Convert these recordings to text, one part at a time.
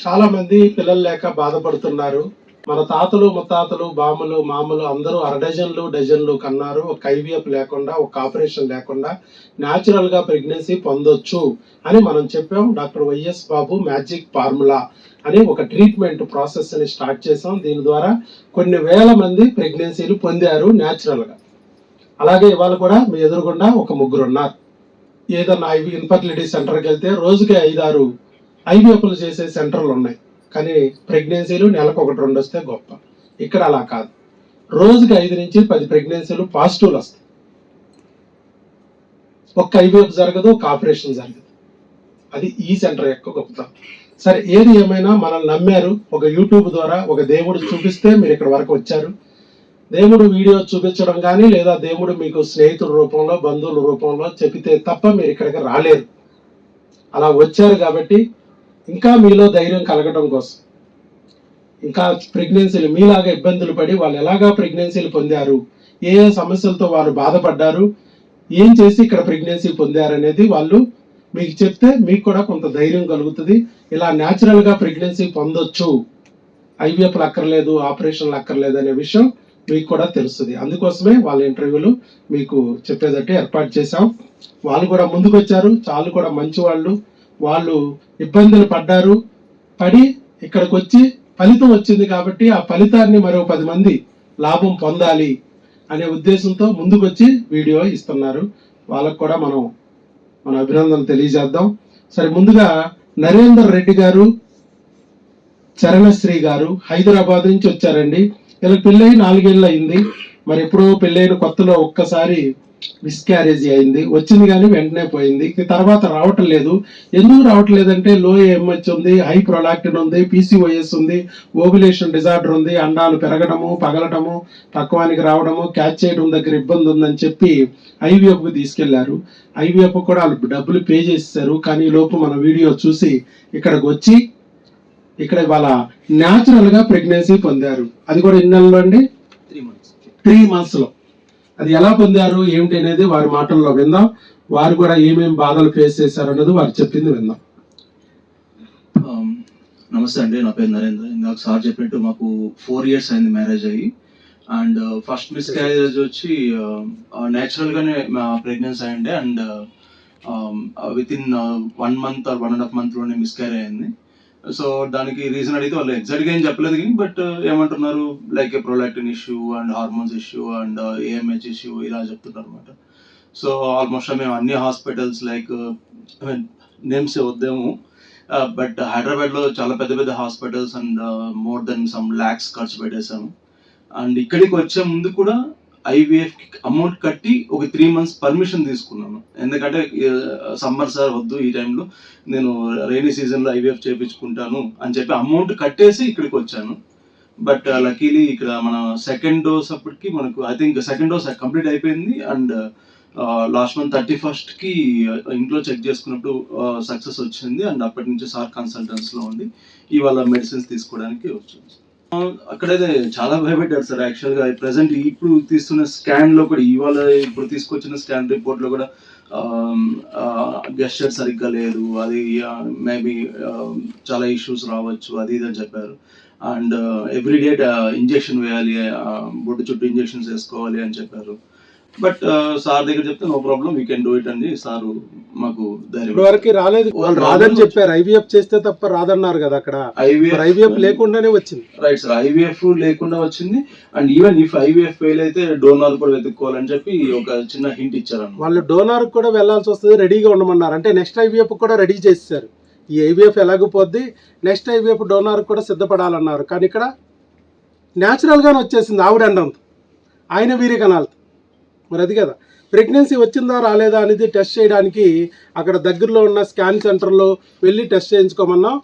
చాలా మంది పిల్లలు లేక బాధపడుతున్నారు. మన తాతలు ముత్తాతలు బామ్మలు మామలు అందరూ అర డజన్లు డజన్లు కన్నారు. ఒక ఐవీఎఫ్ లేకుండా ఒక ఆపరేషన్ లేకుండా న్యాచురల్గా ప్రెగ్నెన్సీ పొందొచ్చు అని మనం చెప్పాం. Doctor YS Babu magic formula అని ఒక ట్రీట్మెంట్ ప్రాసెస్ని స్టార్ట్ చేసాం దీని ద్వారా కొన్ని వేల మంది ప్రెగ్నెన్సీలు పొందారు న్యాచురల్గా అలాగే ఇవాళ కూడా మీ ఎదురుగుండా ఒక ముగ్గురు ఉన్నారు ఏదన్నా ఇన్ఫర్టిలిటీ సెంటర్కి వెళ్తే రోజుకి ఐదారు ఐవీఎఫ్లు చేసే సెంటర్లు ఉన్నాయి. కానీ ప్రెగ్నెన్సీలు నెలకు ఒకటి రెండు వస్తే గొప్ప. ఇక్కడ అలా కాదు. రోజుకి ఐదు నుంచి పది ప్రెగ్నెన్సీలు పాజిటివ్లు వస్తాయి. ఒక్క ఐవీఎఫ్ జరగదు ఒక ఆపరేషన్ జరగదు. అది ఈ సెంటర్ యొక్క గొప్పతనం. సరే ఏది ఏమైనా మనల్ని నమ్మారు ఒక యూట్యూబ్ ద్వారా ఒక దేవుడు చూపిస్తే మీరు ఇక్కడ వరకు వచ్చారు. దేవుడు వీడియో చూపించడం కానీ లేదా దేవుడు మీకు స్నేహితుల రూపంలో బంధువుల రూపంలో చెబితే తప్ప మీరు ఇక్కడికి రాలేరు. అలా వచ్చారు కాబట్టి ఇంకా మీలో ధైర్యం కలగటం కోసం. ఇంకా ప్రెగ్నెన్సీలు మీలాగా ఇబ్బందులు పడి వాళ్ళు ఎలాగా ప్రెగ్నెన్సీలు పొందారు? ఏ ఏ సమస్యలతో వారు బాధపడ్డారు? ఏం చేసి ఇక్కడ ప్రెగ్నెన్సీ పొందారు అనేది వాళ్ళు మీకు చెప్తే మీకు కూడా కొంత ధైర్యం కలుగుతుంది. ఇలా న్యాచురల్గా ప్రెగ్నెన్సీ పొందొచ్చు. ఐవీఎఫ్లు అక్కర్లేదు ఆపరేషన్లు అక్కర్లేదు అనే విషయం మీకు కూడా తెలుస్తుంది. అందుకోసమే వాళ్ళ ఇంటర్వ్యూలు మీకు చెప్పేదట్టు ఏర్పాటు చేశాం. వాళ్ళు కూడా ముందుకు వచ్చారు చాలా కూడా మంచి వాళ్ళు. వాళ్ళు ఇబ్బందులు పడ్డారు. పడి ఇక్కడికి వచ్చి ఫలితం వచ్చింది కాబట్టి ఆ ఫలితాన్ని మరో పది మంది లాభం పొందాలి అనే ఉద్దేశంతో ముందుకొచ్చి వీడియో ఇస్తున్నారు. వాళ్ళకు కూడా మనం మన అభినందనలు తెలియజేద్దాం. సరే ముందుగా నరేందర్ రెడ్డి గారు చరణశ్రీ గారు హైదరాబాద్ నుంచి వచ్చారండి. వీళ్ళకి పెళ్ళై నాలుగేళ్ళు అయింది మరి ఎప్పుడో పెళ్ళైన కొత్తలో ఒక్కసారి మిస్క్యారేజ్ అయింది. వచ్చింది కానీ వెంటనే పోయింది. తర్వాత రావటం లేదు. ఎందుకు రావట్లేదంటే లో ఎంహెచ్ ఉంది హై ప్రొలాక్టిన్ ఉంది పీసీఓఎస్ ఉంది ఓవులేషన్ డిజార్డర్ ఉంది అండాలు పెరగడము పగలటము పక్వానికి రావడము క్యాచ్ చేయడం దగ్గర ఇబ్బంది ఉందని చెప్పి IVF కు తీసుకెళ్ళారు. ఐవీఎఫ్ కూడా వాళ్ళు డబ్బులు పే చేసేసారు కానీ లోపు మన వీడియో చూసి ఇక్కడికి వచ్చి ఇక్కడ వాళ్ళ న్యాచురల్గా ప్రెగ్నెన్సీ పొందారు. అది కూడా ఎన్ని నెలలు అండి? త్రీ మంత్స్ త్రీ మంత్స్లో. అది ఎలా పొందారు ఏమిటి అనేది వారి మాటల్లో విందాం. వారు కూడా ఏమేమి బాధలు ఫేస్ చేశారు అన్నది వారు చెప్పింది విందాం. Um, నమస్తే అండి నా పేరు నరేంద్ర. ఇందాక సార్ చెప్పినట్టు మాకు ఫోర్ ఇయర్స్ అయింది మ్యారేజ్ అయ్యి. అండ్ ఫస్ట్ మిస్ క్యారేజ్ వచ్చి uh, నేచురల్ గానే ప్రెగ్నెన్సీ అయ్యండి and within one month or one and half మంత్లోనే miscarry అయింది. సో దానికి రీజన్ అడిగితే వాళ్ళు ఎగ్జాక్ట్గా ఏం చెప్పలేదు కానీ బట్ uh, ఏమంటున్నారు? Like a prolactin issue and hormones issue and AMH issue ఇలా చెప్తున్నారు అనమాట సో ఆల్మోస్ట్ మేము అన్ని hospitals like I mean names వద్దాము బట్ హైదరాబాద్లో చాలా పెద్ద పెద్ద hospitals and more than some lakhs ఖర్చు పెట్టేశాము. అండ్ ఇక్కడికి వచ్చే ముందు కూడా ఐవీఎఫ్ అమౌంట్ కట్టి ఒక త్రీ మంత్స్ పర్మిషన్ తీసుకున్నాను. ఎందుకంటే సమ్మర్ సార్ వద్దు ఈ టైంలో నేను రైనీ సీజన్లో ఐవీఎఫ్ చేయించుకుంటాను అని చెప్పి అమౌంట్ కట్టేసి ఇక్కడికి వచ్చాను. బట్ లక్కీలీ ఇక్కడ మన సెకండ్ డోస్ అప్పటికి మనకు I think second dose complete అయిపోయింది. అండ్ లాస్ట్ మంత్ థర్టీ ఫస్ట్కి ఇంట్లో చెక్ చేసుకున్నప్పుడు సక్సెస్ వచ్చింది. అండ్ అప్పటి నుంచి సార్ కన్సల్టెన్స్లో ఉంది ఇవాళ మెడిసిన్స్ తీసుకోవడానికి వచ్చింది అక్కడైతే చాలా భయపెట్టారు సార్ యాక్చువల్గా. ప్రెసెంట్ ఇప్పుడు తీస్తున్న స్కాన్లో కూడా ఇవాళ ఇప్పుడు తీసుకొచ్చిన స్కాన్ రిపోర్ట్లో కూడా um, గెస్టర్ సరిగ్గా లేదు. అది మేబీ చాలా ఇష్యూస్ రావచ్చు అది ఇది అని చెప్పారు. అండ్ ఎవ్రీడే ఇంజెక్షన్ వేయాలి బొడ్డు చుట్టూ ఇంజెక్షన్స్ వేసుకోవాలి అని చెప్పారు. బట్ సార్ దగ్గర చెప్తే no problem we can do it అండి. సార్ మాకు ధైర్యం. వరకు రాలేదు. వాళ్ళు రాదని చెప్పారు. ఐవీఎఫ్ చేస్తే తప్ప రాదన్నారు కదా అక్కడ. ఐవీఎఫ్ లేకుండానే వచ్చింది. రైట్ సార్ ఐవీఎఫ్ లేకుండా వచ్చింది. And even if IVF fail అయితే డోనార్ కూడా వెతుక్కోవాలని చెప్పి ఒక చిన్న హింట్ ఇచ్చారు వాళ్ళు డోనార్ కూడా వెళ్ళాల్సి వస్తుంది. రెడీగా ఉండమన్నారు. అంటే నెక్స్ట్ ఐవీఎఫ్ కూడా రెడీ చేసేసారు. ఈ ఐవీఎఫ్ ఎలాగోపోద్ది నెక్స్ట్ ఐవీఎఫ్ డోనార్ కూడా సిద్ధపడాలన్నారు. కానీ ఇక్కడ న్యాచురల్గానే వచ్చేసింది ఆవిడ అండంతో ఆయన వీరి కనాలి మరి అది కదా. ప్రెగ్నెన్సీ వచ్చిందా రాలేదా అనేది టెస్ట్ చేయడానికి అక్కడ దగ్గరలో ఉన్న స్కాన్ సెంటర్లో వెళ్ళి టెస్ట్ చేయించుకోమన్నాం.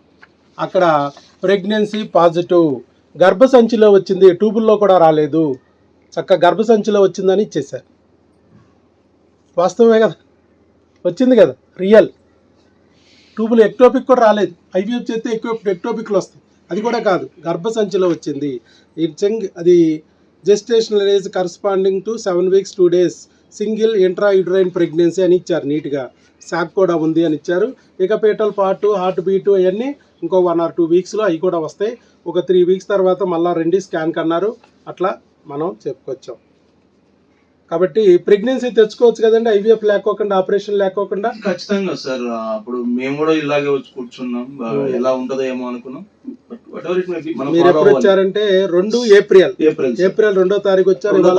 అక్కడ ప్రెగ్నెన్సీ పాజిటివ్. గర్భసంచిలో వచ్చింది ట్యూబుల్లో కూడా రాలేదు. చక్క గర్భసంచిలో వచ్చిందని ఇచ్చేశారు. వాస్తవమే కదా. వచ్చింది కదా రియల్. ట్యూబులు ఎక్టోపిక్ కూడా రాలేదు. ఐవీఎఫ్ చేస్తే ఎక్కువ ఎక్టోపిక్లు వస్తాయి. అది కూడా కాదు గర్భసంచిలో వచ్చింది. ఇట్స్ అది gestational age corresponding to seven weeks two days single intrauterine pregnancy అని ఇచ్చారు నీట్గా. శాక్ కూడా ఉంది అని ఇచ్చారు. ఇక పీటల్ పార్ట్ హార్ట్ బీటు అవన్నీ ఇంకో వన్ ఆర్ టూ వీక్స్లో అవి కూడా వస్తాయి. ఒక త్రీ వీక్స్ తర్వాత మళ్ళీ రెండు స్కాన్ కన్నారు. అట్లా మనం చెప్పుకొచ్చాం. కాబట్టి ప్రెగ్నెన్సీ తెచ్చుకోవచ్చు కదండి. ఐవీఎఫ్ లేకోకుండా ఆపరేషన్ లేకోకుండా. ఖచ్చితంగా సార్. అప్పుడు మేము కూడా ఇలాగే వచ్చి కూర్చున్నాం. ఎలా ఉంటుందో ఏమో అనుకున్నాం. మీరు ఎప్పుడు వచ్చారంటే రెండు ఏప్రిల్. ఏప్రిల్. రెండో తారీఖు వచ్చారు ఇవాళ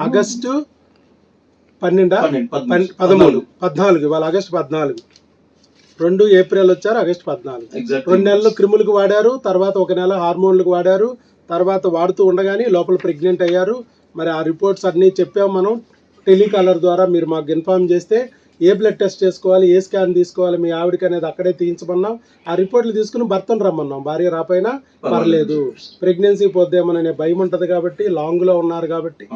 ఆగస్టు పన్నెండా? పన్నెండు, పన్- పదమూడు. పద్నాలుగు. ఇవాళ ఆగస్టు పద్నాలుగు. రెండు ఏప్రిల్ వచ్చారు ఆగస్టు పద్నాలుగు. రెండు నెలలు క్రిములకు వాడారు తర్వాత ఒక నెల హార్మోన్లకు వాడారు తర్వాత వాడుతూ ఉండగానే లోపల ప్రెగ్నెంట్ అయ్యారు. మరి ఆ రిపోర్ట్స్ అన్నీ చెప్పాం మనం. టెలికాలర్ ద్వారా మీరు మాకు ఇన్ఫార్మ్ చేస్తే ఏ బ్లడ్ టెస్ట్ చేసుకోవాలి ఏ స్కాన్ తీసుకోవాలి మీ ఆవిడకి అనేది అక్కడే తీయించమన్నాం. ఆ రిపోర్ట్లు తీసుకుని భర్తను రమ్మన్నాం. భార్య రాపోయినా పర్లేదు. ప్రెగ్నెన్సీ పోద్దేమోననే భయం ఉంటుంది కాబట్టి లాంగ్లో ఉన్నారు కాబట్టి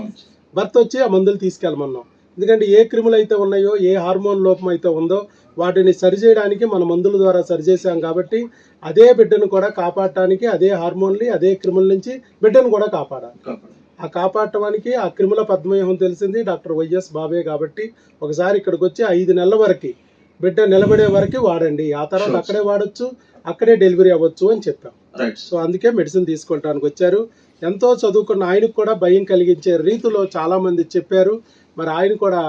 భర్త వచ్చి ఆ మందులు తీసుకెళ్ళమన్నాం. ఎందుకంటే ఏ క్రిములు అయితే ఉన్నాయో ఏ హార్మోన్ లోపం అయితే ఉందో వాటిని సరిచేయడానికి మన మందుల ద్వారా సరిచేసాం కాబట్టి అదే బిడ్డను కూడా కాపాడటానికి అదే హార్మోన్లు అదే క్రిముల నుంచి బిడ్డను కూడా కాపాడాలి. ఆ కాపాడటానికి ఆ క్రిముల పద్మవ్యూహం తెలిసింది డాక్టర్ వైఎస్ బాబే కాబట్టి ఒకసారి ఇక్కడికి వచ్చి ఐదు నెలల వరకు బిడ్డ నిలబడే వరకు వాడండి. ఆ తర్వాత. అక్కడే వాడచ్చు అక్కడే డెలివరీ అవ్వచ్చు అని చెప్పాం. సో అందుకే మెడిసిన్ తీసుకుంటానికి వచ్చారు. ఎంతో చదువుకున్న ఆయనకు కూడా భయం కలిగించే రీతిలో చాలామంది చెప్పారు. మరి ఆయన కూడా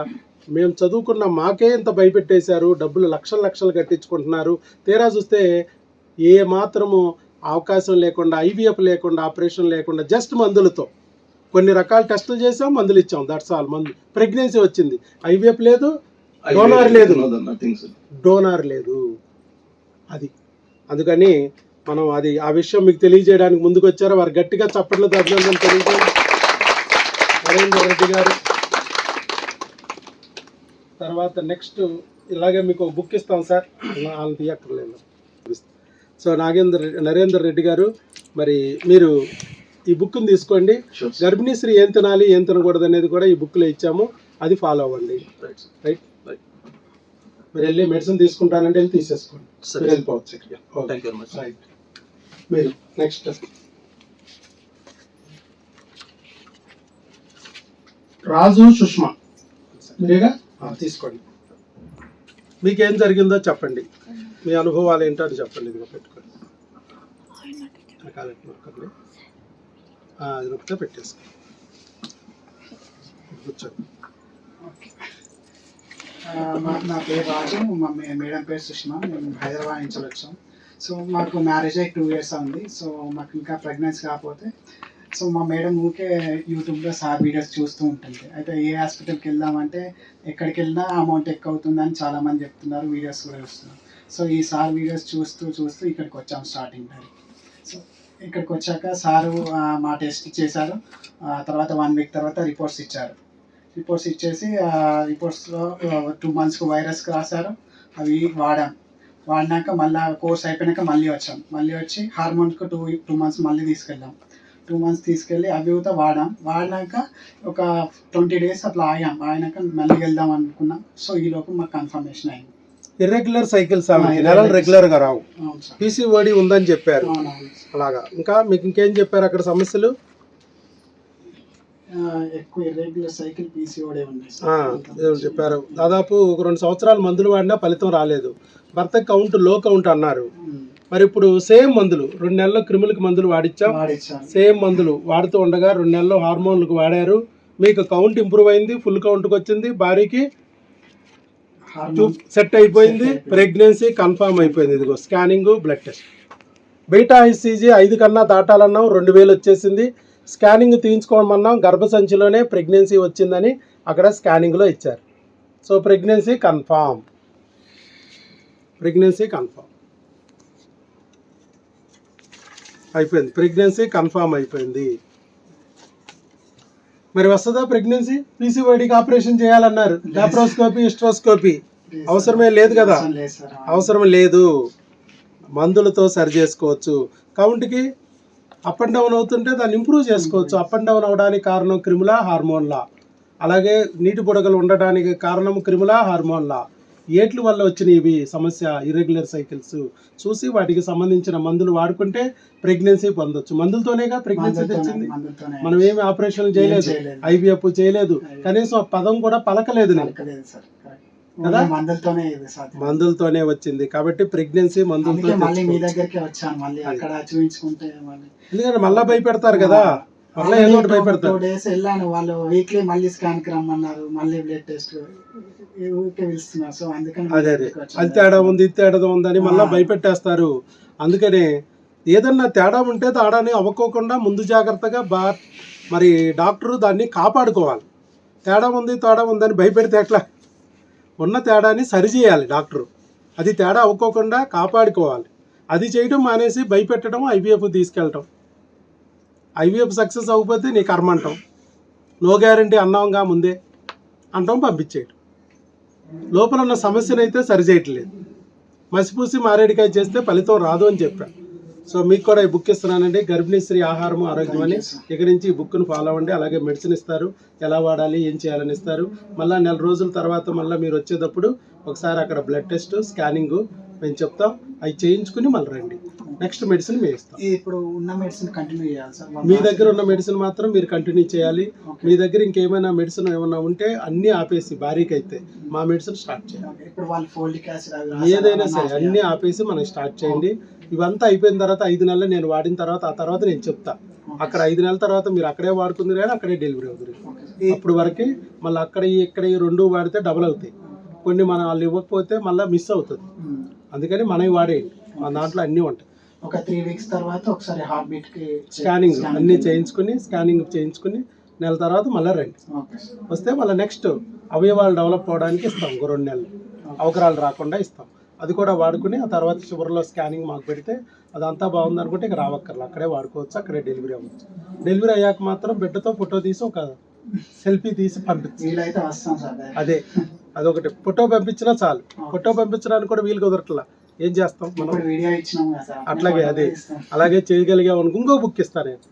మేము చదువుకున్న మాకే ఇంత భయపెట్టేశారు డబ్బులు లక్షలు లక్షలు కట్టించుకుంటున్నారు. తీరా చూస్తే ఏ మాత్రము అవకాశం లేకుండా ఐవీఎఫ్ లేకుండా ఆపరేషన్ లేకుండా జస్ట్ మందులతో కొన్ని రకాల టెస్టులు చేసాం మందులు ఇచ్చాం. దట్స్ ఆల్ మందు ప్రెగ్నెన్సీ వచ్చింది. ఐవీఎఫ్ లేదు డోనార్ లేదు. డోనార్ లేదు. అది. అందుకని మనం అది ఆ విషయం మీకు తెలియజేయడానికి ముందుకు వచ్చారు వారు గట్టిగా చప్పట్లతో అభినందన తెలియజేయండి. నరేందర్ రెడ్డి గారు. తర్వాత నెక్స్ట్ ఇలాగే మీకు ఒక బుక్ ఇస్తాం సార్. వాళ్ళని తీయక్కర్లేదు. సో నాగేందర్ నరేందర్ రెడ్డి గారు మరి మీరు ఈ బుక్ని తీసుకోండి. గర్భిణీ స్త్రీ ఏం తినాలి ఏం తినకూడదు అనేది కూడా ఈ బుక్లో ఇచ్చాము. అది ఫాలో అవ్వండి. రైట్ సార్ రైట్ రైట్ మీరు వెళ్ళి మెడిసిన్ తీసుకుంటానంటే వెళ్ళి తీసేసుకోండి. సరే. మీరు వెళ్ళిపోవచ్చు okay. Thank you very much right మీరు నెక్స్ట్ రాజు సుష్మా. మీరేగా ఆ, తీసుకోండి. మీకేం జరిగిందో చెప్పండి. మీ అనుభవాలు ఏంటో అని చెప్పండి. ఇదిగో పెట్టుకోండి. అది నొక్కితే పెట్టేసుకో నా పేరు రాజు మా మేడం పేరు సుష్మా మేము హైదరాబాద్ నుంచి వచ్చాం. సో మాకు మ్యారేజ్ అయ్యి టూ ఇయర్స్ ఉంది సో మాకు ఇంకా ప్రెగ్నెన్సీ కాకపోతే సో మా మేడం ఊరికే యూట్యూబ్లో సార్ వీడియోస్ చూస్తూ ఉంటుంది. అయితే ఏ హాస్పిటల్కి వెళ్దామంటే ఎక్కడికి వెళ్ళినా అమౌంట్ ఎక్కువ అవుతుందని చాలామంది చెప్తున్నారు వీడియోస్ కూడా చూస్తున్నారు. సో ఈ సార్ వీడియోస్ చూస్తూ చూస్తూ ఇక్కడికి వచ్చాం స్టార్టింగ్ సో ఇక్కడికి వచ్చాక సారు మా టెస్ట్ చేశారు. ఆ, తర్వాత వన్ వీక్ తర్వాత రిపోర్ట్స్ ఇచ్చారు. రిపోర్ట్స్ ఇచ్చేసి రిపోర్ట్స్లో టూ మంత్స్కి వైరస్ రాశారు. అవి వాడాం. వాడినాక మళ్ళీ కోర్స్ అయిపోయినాక మళ్ళీ వచ్చాం. మళ్ళీ వచ్చి హార్మోన్స్కి టూ టూ మంత్స్ మళ్ళీ తీసుకెళ్ళాం. టూ మంత్స్ తీసుకెళ్ళి అవి కూడా వాడాం. వాడినాక ఒక ట్వంటీ డేస్ అట్లా ఆగాం. ఆగినాక మళ్ళీ వెళ్దాం అనుకున్నాం. సో ఈలోపు మాకు కన్ఫర్మేషన్ అయింది. ఇర్రెగ్యులర్ సైకిల్స్ irregular నెలలు రెగ్యులర్గా రావు. పీసీఓడి ఉందని చెప్పారు. అలాగా. ఇంకా మీకు ఇంకేం చెప్పారు అక్కడ సమస్యలు? ఆ, ఎక్కువ ఇర్రెగ్యులర్ సైకిల్ పీసీఓడే ఉన్నాయి చెప్పారు. దాదాపు ఒక రెండు సంవత్సరాలు మందులు వాడినా ఫలితం రాలేదు. భర్త కౌంట్లో కౌంట్ అన్నారు. మరి ఇప్పుడు సేమ్ మందులు రెండు నెలల్లో క్రిములకి మందులు వాడిచ్చాం. సేమ్ మందులు వాడుతూ ఉండగా రెండు నెలల్లో హార్మోన్లకు వాడారు. మీకు కౌంట్ ఇంప్రూవ్ అయింది ఫుల్ కౌంట్కి వచ్చింది భార్యకి హార్మోన్ సెట్ అయిపోయింది. ప్రెగ్నెన్సీ కన్ఫర్మ్ అయిపోయింది. ఇదిగో scanning blood test. Beta HCG ఐదు కన్నా దాటాలన్నాం రెండు వేలు వచ్చేసింది. స్కానింగ్ తీయించుకోమన్నాం గర్భసంచిలోనే ప్రెగ్నెన్సీ వచ్చిందని అక్కడ స్కానింగ్లో ఇచ్చారు. So pregnancy confirm. Pregnancy confirm. అయిపోయింది. ప్రెగ్నెన్సీ కన్ఫామ్ అయిపోయింది. మరి వస్తుందా ప్రెగ్నెన్సీ పీసీఓడికి ఆపరేషన్ చేయాలన్నారు. లాప్రోస్కోపీ హిస్ట్రోస్కోపీ అవసరమే లేదు కదా? అవసరం లేదు సార్ అవసరం లేదు. మందులతో సరి చేసుకోవచ్చు. కౌంట్కి అప్ అండ్ డౌన్ అవుతుంటే దాన్ని ఇంప్రూవ్ చేసుకోవచ్చు. అప్ అండ్ డౌన్ అవడానికి కారణం క్రిములా హార్మోన్లా అలాగే నీటి బుడగలు ఉండడానికి కారణం క్రిములా హార్మోన్లా ఏట్ల వల్ల వచ్చిన ఇవి సమస్య ఇర్రెగ్యులర్ సైకిల్స్ చూసి వాటికి సంబంధించిన మందులు వాడుకుంటే ప్రెగ్నెన్సీ పొందొచ్చు. మందులతోనేగా ప్రెగ్నెన్సీ తెచ్చింది. మనం ఏమి ఆపరేషన్ చేయలేదు. ఐవీఎఫ్ చేయలేదు. కనీసం ఆ పదం కూడా పలకలేదు. కదా? మందులతోనే వచ్చింది. కాబట్టి ప్రెగ్నెన్సీ మందులతో మళ్ళీ మీ. దగ్గరికి వచ్చాను. మళ్ళీ అక్కడ చూపించుకుంటే ఎందుకంటే మళ్ళా భయపెడతారు కదా? మళ్ళీ ఏదో భయపెడతారు. డేస్ వెళ్ళాను. వాళ్ళు వీక్లీ మళ్ళీ స్కాన్కి రమ్మన్నారు. మళ్ళీ బ్లడ్ టెస్ట్ అదే అదే. అది తేడా ఉంది ఇది తేడా ఉందని మళ్ళీ. భయపెట్టేస్తారు. అందుకనే ఏదన్నా తేడా ఉంటే తేడాని అవ్వకోకుండా ముందు జాగ్రత్తగా బా మరి డాక్టరు దాన్ని కాపాడుకోవాలి. తేడా ఉంది తేడా ఉందని భయపెడితే ఎట్లా? ఉన్న తేడాని సరిచేయాలి డాక్టరు. అది తేడా అవ్వకోకుండా కాపాడుకోవాలి. అది చేయడం మానేసి భయపెట్టడం ఐవీఎఫ్ తీసుకెళ్ళటం. ఐవీఎఫ్ సక్సెస్ అవ్వకపోతే నీ కర్మ అంటాం. నో గ్యారంటీ అన్నాంగా ముందే అంటాం పంపించేయటం. లోపల ఉన్న సమస్యనైతే సరిచేయట్లేదు మసిపూసి మారేడికాయ చేస్తే ఫలితం రాదు అని చెప్పాను సో మీకు కూడా ఈ బుక్ ఇస్తున్నానండి. గర్భిణీ స్త్రీ ఆహారం ఆరోగ్యం అని ఇక నుంచి ఈ బుక్ను ఫాలో అవ్వండి. అలాగే మెడిసిన్ ఇస్తారు. ఎలా వాడాలి ఏం చేయాలని ఇస్తారు. మళ్ళీ నెల రోజుల తర్వాత మళ్ళీ మీరు వచ్చేటప్పుడు ఒకసారి అక్కడ బ్లడ్ టెస్ట్ స్కానింగ్ మేము చెప్తాం అవి చేయించుకుని మళ్ళీ రండి. నెక్స్ట్ మెడిసిన్ మేము ఇస్తాం. ఇప్పుడు ఉన్న మెడిసిన్ కంటిన్యూ చేయాలి సార్? మీ దగ్గర ఉన్న మెడిసిన్ మాత్రం మీరు కంటిన్యూ చేయాలి. మీ దగ్గర ఇంకేమైనా మెడిసిన్ ఏమైనా ఉంటే అన్నీ ఆపేసి భారీకి అయితే మా మెడిసిన్ స్టార్ట్ చేయాలి. ఇప్పుడు వాళ్ళు ఫోలిక్ యాసిడ్ ఏదైనా సరే. అన్ని ఆపేసి మనం స్టార్ట్ చేయండి. ఇవంతా అయిపోయిన తర్వాత ఐదు నెలలు నేను వాడిన తర్వాత ఆ తర్వాత నేను చెప్తా. అక్కడ ఐదు నెలల తర్వాత మీరు అక్కడే వాడుకుందరు కానీ అక్కడే డెలివరీ అవుతుంది. అప్పుడు వరకు మళ్ళీ అక్కడ ఇక్కడ రెండు వాడితే డబుల్ అవుతాయి. కొన్ని మనం వాళ్ళు ఇవ్వకపోతే మళ్ళీ మిస్ అవుతుంది. ఉమ్. అందుకని మనవి వాడేయండి మన దాంట్లో అన్నీ ఉంటాయి. ఒక త్రీ వీక్స్ తర్వాత ఒకసారి హార్ట్ బీట్కి స్కానింగ్ అన్నీ చేయించుకుని స్కానింగ్ చేయించుకుని నెల తర్వాత మళ్ళీ రండి. వస్తే మళ్ళీ నెక్స్ట్ అవయవాలు డెవలప్ అవడానికి ఇస్తాం ఇంకో రెండు నెలలు. అవకరాలు రాకుండా ఇస్తాం. అది కూడా వాడుకుని ఆ తర్వాత చివరిలో స్కానింగ్ మాకు పెడితే అదంతా బాగుంది అనుకుంటే ఇక రావక్కర్లు అక్కడే వాడుకోవచ్చు అక్కడే డెలివరీ అవ్వచ్చు. డెలివరీ అయ్యాక మాత్రం బిడ్డతో ఫోటో తీసి ఒక సెల్ఫీ తీసి పంపించి. అదే. అదొకటి. ఫోటో పంపించినా చాలు. ఫోటో పంపించడానికి కూడా వీలు కుదరట్లా. ఏం చేస్తాం మనం? అట్లాగే అదే. అలాగే చేయగలిగాం అనుకో ఇంకో బుక్ ఇస్తా నేను.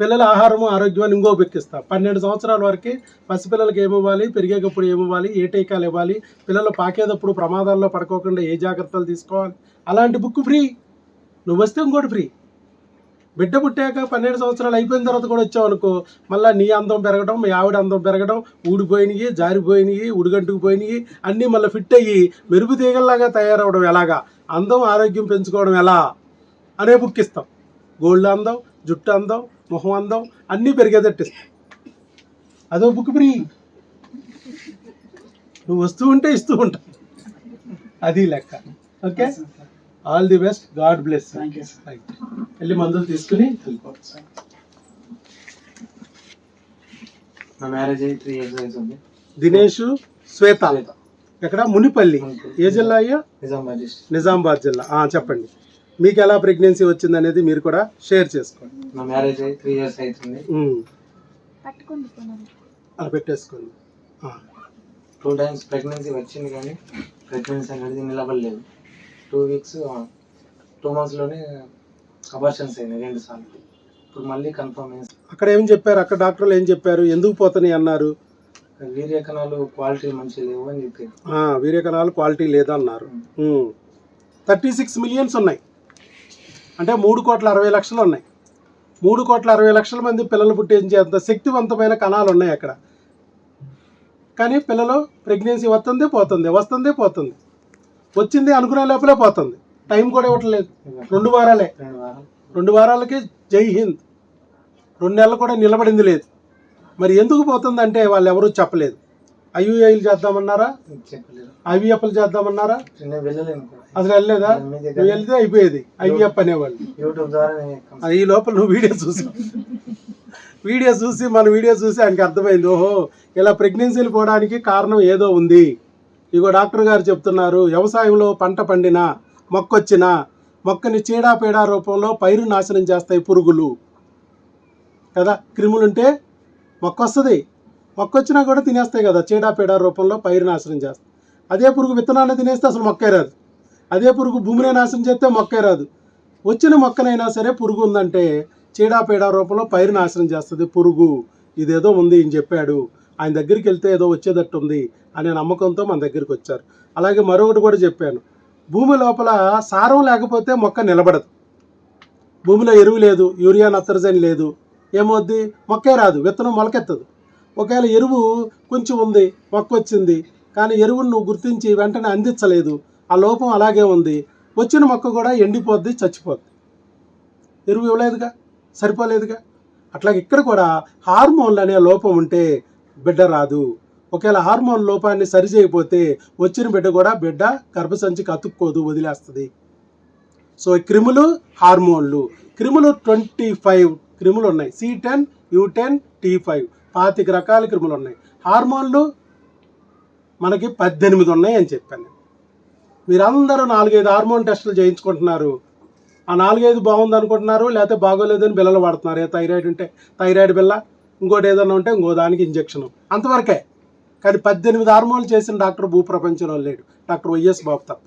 పిల్లల ఆహారము ఆరోగ్యాన్ని ఇంకో బుక్ ఇస్తా. పన్నెండు సంవత్సరాల వరకు పసిపిల్లలకి ఏమివ్వాలి పెరిగేటప్పుడు ఏమివ్వాలి ఏ టీకాలు ఇవ్వాలి? పిల్లలు పాకేటప్పుడు ప్రమాదాల్లో పడుకోకుండా ఏ జాగ్రత్తలు తీసుకోవాలి? అలాంటి బుక్ ఫ్రీ. నువ్వు వస్తే ఇంకోటి ఫ్రీ. బిడ్డ పుట్టాక పన్నెండు సంవత్సరాలు అయిపోయిన తర్వాత కూడా వచ్చావు అనుకో మళ్ళీ నీ అందం పెరగడం మీ ఆవిడ అందం పెరగడం ఊడిపోయినవి జారిపోయినవి ఉడిగంటుకు పోయినవి అన్నీ మళ్ళీ ఫిట్ అయ్యి మెరుపు తీగల్లాగా తయారవడం ఎలాగా? అందం ఆరోగ్యం పెంచుకోవడం ఎలా? అనే బుక్ ఇస్తాం. గోల్డ్ అందం జుట్టు అందం మొహం అందం అన్నీ పెరిగేటట్టు ఇస్తాం అదో బుక్ ఫ్రీ నువ్వు వస్తూ ఉంటే ఇస్తూ ఉంటావు అది లెక్క. Okay? All the best God bless thank you sir వెళ్ళి మందులు తీసుకుని వెళ్ళిపోవచ్చు నా మ్యారేజ్ అయ్యి త్రీ ఇయర్స్ అవుతుంది దినేష్ శ్వేత. ఎక్కడ? మునిపల్లి. ఏ జిల్లా అయ్యా? నిజామాబాద్ నిజామాబాద్ జిల్లా. ఆ, చెప్పండి. మీకు ఎలా ప్రెగ్నెన్సీ వచ్చింది అనేది మీరు కూడా షేర్ చేసుకోండి. నా మ్యారేజ్ అయ్యి త్రీ ఇయర్స్ అవుతుంది. అలా పెట్టేసుకోండి. ఆ, టూ టైమ్స్ ప్రెగ్నెన్సీ వచ్చింది కానీ ప్రెగ్నెన్సీ అనేది నిలబడలేదు. టూ వీక్స్ టూ మంత్స్లోనే అబార్షన్స్ అయినాయి రెండు సార్లు. ఇప్పుడు మళ్ళీ కన్ఫర్మ్ అయింది అక్కడ ఏం చెప్పారు? అక్కడ డాక్టర్లు ఏం చెప్పారు? ఎందుకు పోతున్నాయి అన్నారు? వీర్య కణాలు క్వాలిటీ మంచిగా లేవు అని చెప్పారు. వీర్యకణాలు క్వాలిటీ లేదన్నారు. థర్టీ సిక్స్ మిలియన్స్ ఉన్నాయి. అంటే మూడు కోట్ల అరవై లక్షలు ఉన్నాయి. మూడు కోట్ల అరవై లక్షల మంది పిల్లలు పుట్టించేంత శక్తివంతమైన కణాలు ఉన్నాయి అక్కడ. కానీ పిల్లలు ప్రెగ్నెన్సీ వస్తుంది పోతుంది వస్తుంది పోతుంది. వచ్చింది అనుకునే లోపలే పోతుంది. టైం కూడా ఇవ్వట్లేదు. రెండు వారాలే. రెండు వారాలు. రెండు వారాలకి జై హింద్. రెండు నెలలు కూడా నిలబడింది లేదు. మరి ఎందుకు పోతుందంటే వాళ్ళు ఎవరూ చెప్పలేదు. ఐయుఐలు చేద్దామన్నారా? ఐవీఎఫ్లు చేద్దామన్నారా అసలు వెళ్ళలేదా? నువ్వు వెళ్తే అయిపోయేది. ఐవీఎఫ్ అనేవాళ్ళు. ఈ లోపల నువ్వు వీడియో చూసి వీడియో చూసి మన వీడియో చూసి ఆయనకి అర్థమైంది. ఓహో ఇలా ప్రెగ్నెన్సీలు పోవడానికి కారణం ఏదో ఉంది. ఇగో డాక్టర్ గారు చెప్తున్నారు వ్యవసాయంలో పంట పండినా మొక్కొచ్చినా మొక్కని చీడాపీడా రూపంలో పైరు నాశనం చేస్తాయి పురుగులు. కదా? క్రిములుంటే మొక్క వస్తుంది మొక్క వచ్చినా కూడా తినేస్తాయి కదా చీడాపీడ రూపంలో పైరు నాశనం చేస్తాయి అదే పురుగు విత్తనాన్ని తినేస్తే అసలు మొక్కే రాదు. అదే పురుగు భూమిని నాశనం చేస్తే మొక్కే రాదు. వచ్చిన మొక్కనైనా సరే పురుగు ఉందంటే చీడాపీడ రూపంలో పైరు నాశనం చేస్తుంది పురుగు. ఇదేదో ఉంది అని చెప్పాడు. ఆయన దగ్గరికి వెళ్తే ఏదో వచ్చేటట్టు ఉంది అనే నమ్మకంతో మన దగ్గరికి వచ్చారు. అలాగే మరొకటి కూడా చెప్పాను. భూమి లోపల సారం లేకపోతే మొక్క నిలబడదు. భూమిలో ఎరువు లేదు యూరియా నత్రజని లేదు. ఏమవుద్ది? మొక్కే రాదు విత్తనం మొలకెత్తదు. ఒకవేళ ఎరువు కొంచెం ఉంది మొక్క వచ్చింది కానీ ఎరువును నువ్వు గుర్తించి వెంటనే అందించలేదు ఆ లోపం అలాగే ఉంది వచ్చిన మొక్క కూడా ఎండిపోద్ది చచ్చిపోద్ది. ఎరువు ఇవ్వలేదుగా? సరిపోలేదుగా? అట్లాగే ఇక్కడ కూడా హార్మోన్లు అనే లోపం ఉంటే బిడ్డ రాదు ఒకవేళ హార్మోన్ లోపాన్ని సరిచేయకపోతే వచ్చిన బిడ్డ కూడా బిడ్డ గర్భసంచికి అతుక్కోదు వదిలేస్తుంది. సో క్రిములు హార్మోన్లు. క్రిములు ట్వంటీ ఫైవ్ క్రిములు ఉన్నాయి C ten U ten T five పాతిక రకాల క్రిములు ఉన్నాయి హార్మోన్లు మనకి పద్దెనిమిది ఉన్నాయి అని చెప్పాను. మీరందరూ నాలుగైదు హార్మోన్ టెస్టులు చేయించుకుంటున్నారు. ఆ నాలుగైదు బాగుంది అనుకుంటున్నారు లేకపోతే బాగోలేదని బిల్లలు వాడుతున్నారు. ఏ థైరాయిడ్ ఉంటే థైరాయిడ్ బిల్ల ఇంకోటి ఏదైనా ఉంటే ఇంకో దానికి ఇంజెక్షన్ అంతవరకే. కానీ పద్దెనిమిది హార్మోన్లు చేసిన డాక్టర్ భూప్రపంచంలో లేడు. డాక్టర్ వైఎస్ బాబు తప్ప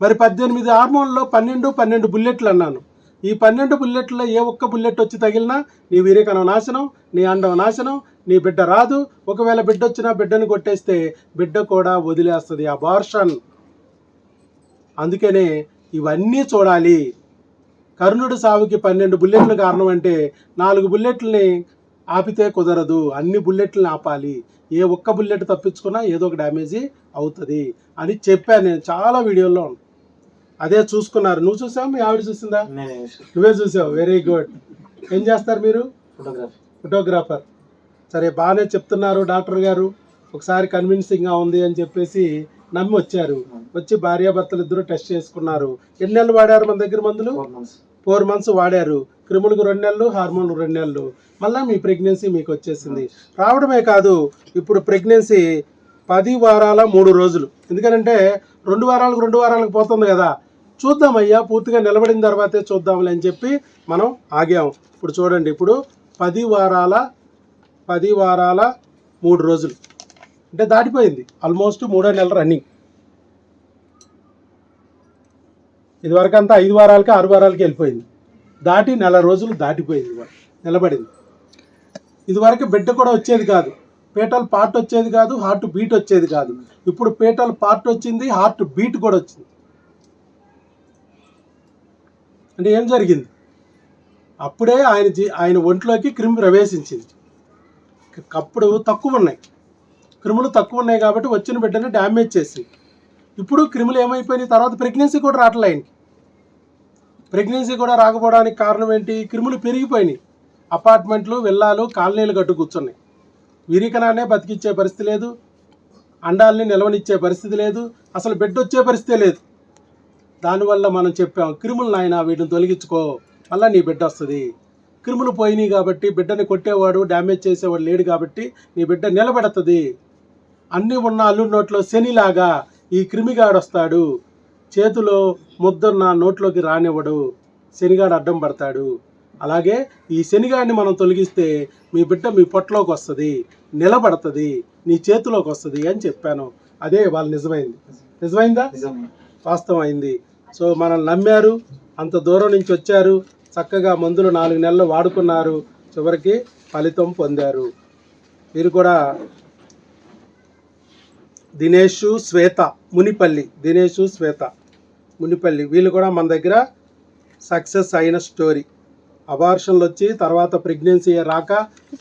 మరి పద్దెనిమిది హార్మోన్లో పన్నెండు పన్నెండు బుల్లెట్లు అన్నాను. ఈ పన్నెండు బుల్లెట్లో ఏ ఒక్క బుల్లెట్ వచ్చి తగిలినా నీ వీరికణం నాశనం నీ అండం నాశనం నీ బిడ్డ రాదు. ఒకవేళ బిడ్డ వచ్చినా బిడ్డను కొట్టేస్తే బిడ్డ కూడా వదిలేస్తుంది అబార్షన్ అందుకనే ఇవన్నీ చూడాలి. కర్ణుడి సావుకి పన్నెండు బుల్లెట్లు కారణం అంటే నాలుగు బుల్లెట్లని ఆపితే కుదరదు. అన్ని బుల్లెట్లని ఆపాలి. ఏ ఒక్క బుల్లెట్ తప్పించుకున్నా ఏదో ఒక డ్యామేజీ అవుతుంది అని చెప్పాను నేను చాలా వీడియోల్లో. అదే చూసుకున్నారు. నువ్వు చూసావు? మీ ఆవిడ చూసిందా? నువ్వే చూసావు. వెరీ గుడ్ ఏం చేస్తారు మీరు? ఫోటోగ్రఫీ ఫోటోగ్రాఫర్ సరే బాగానే చెప్తున్నారు డాక్టర్ గారు. ఒకసారి కన్విన్సింగ్గా ఉంది అని చెప్పేసి నమ్మి వచ్చారు. వచ్చి భార్యాభర్తలు ఇద్దరు టెస్ట్ చేసుకున్నారు. ఎన్ని నెలలు వాడారు మన దగ్గర మందులు? ఫోర్ మంత్స్ వాడారు. క్రిములకు రెండు నెలలు హార్మోన్లు రెండు నెలలు. మళ్ళీ మీ ప్రెగ్నెన్సీ మీకు వచ్చేసింది. రావడమే కాదు ఇప్పుడు ప్రెగ్నెన్సీ పది వారాల మూడు రోజులు. ఎందుకంటే రెండు వారాలకు రెండు వారాలకు పోతుంది కదా. చూద్దామయ్యా పూర్తిగా నిలబడిన తర్వాతే చూద్దాంలే అని చెప్పి మనం ఆగాం. ఇప్పుడు చూడండి ఇప్పుడు పది వారాల పది వారాల మూడు రోజులు. అంటే దాటిపోయింది. ఆల్మోస్ట్ మూడో నెల రన్నింగ్. ఇదివరకు అంతా ఐదు వారాలకి ఆరు వారాలకి వెళ్ళిపోయింది. దాటి నెల రోజులు దాటిపోయింది నిలబడింది. ఇదివరకు బిడ్డ కూడా వచ్చేది కాదు. పేటల్ పార్ట్ వచ్చేది కాదు హార్ట్ బీట్ వచ్చేది కాదు. ఇప్పుడు పేటల్ పార్ట్ వచ్చింది హార్ట్ బీట్ కూడా వచ్చింది. అంటే ఏం జరిగింది? అప్పుడే ఆయన జీ ఆయన ఒంట్లోకి క్రిమి ప్రవేశించింది. అప్పుడు తక్కువ ఉన్నాయి. క్రిములు తక్కువ ఉన్నాయి కాబట్టి వచ్చిన బిడ్డని డ్యామేజ్ చేసింది. ఇప్పుడు క్రిములు ఏమైపోయినాయి? తర్వాత ప్రెగ్నెన్సీ కూడా రావట్లే ఆయనకి ప్రెగ్నెన్సీ కూడా రాకపోవడానికి కారణం ఏంటి? క్రిములు పెరిగిపోయినాయి. అపార్ట్మెంట్లు విల్లాలు కాలనీలు కట్టు కూర్చున్నాయి. విరికనానే బతికిచ్చే పరిస్థితి లేదు. అండాల్ని నిలవనిచ్చే పరిస్థితి లేదు. అసలు బెడ్ వచ్చే పరిస్థితి లేదు. దానివల్ల మనం చెప్పాం క్రిములు నాయన వీటిని తొలగించుకో. మళ్ళీ నీ బిడ్డ వస్తుంది. క్రిములు పోయినాయి కాబట్టి బిడ్డని కొట్టేవాడు డ్యామేజ్ చేసేవాడు లేడు కాబట్టి నీ బిడ్డ నిలబెడుతుంది. అన్నీ ఉన్న అల్లు నోట్లో శనిలాగా ఈ క్రిమిగాడు వస్తాడు చేతిలో ముద్దన్న నోట్లోకి రానివ్వడు. శనిగాడు అడ్డం పడతాడు. అలాగే ఈ శనిగాడిని మనం తొలగిస్తే మీ బిడ్డ మీ పొట్టలోకి వస్తుంది నిలబడుతుంది నీ చేతిలోకి వస్తుంది అని చెప్పాను. అదే వాళ్ళు నిజమైంది. నిజమైందా? నిజం వాస్తవం అయింది సో మనల్ని నమ్మారు అంత దూరం నుంచి వచ్చారు చక్కగా మందులు నాలుగు నెలలు వాడుకున్నారు చివరికి ఫలితం పొందారు. మీరు కూడా దినేషు శ్వేత మునిపల్లి. దినేషు శ్వేత మునిపల్లి. వీళ్ళు కూడా మన దగ్గర సక్సెస్ అయిన స్టోరీ. అబార్షన్లు వచ్చి తర్వాత ప్రెగ్నెన్సీ రాక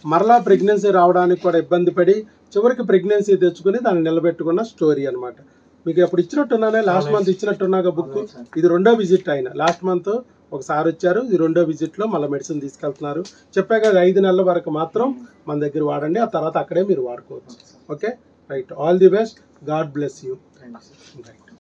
మరలా ప్రెగ్నెన్సీ రావడానికి కూడా ఇబ్బంది పడి చివరికి ప్రెగ్నెన్సీ తెచ్చుకుని దాన్ని నిలబెట్టుకున్న స్టోరీ అన్నమాట. మీకు ఎప్పుడు ఇచ్చినట్టున్నానే? లాస్ట్ మంత్ ఇచ్చినట్టున్నాగా బుక్? ఇది రెండో విజిట్ ఆయన. లాస్ట్ మంత్ ఒకసారి వచ్చారు. ఇది రెండో విజిట్లో మళ్ళీ మెడిసిన్ తీసుకెళ్తున్నారు. చెప్పా కదా ఐదు నెలల వరకు మాత్రం మన దగ్గర వాడండి. ఆ తర్వాత అక్కడే మీరు వాడుకోవచ్చు. Okay? Right. All the best. God bless you. Thanks. Right.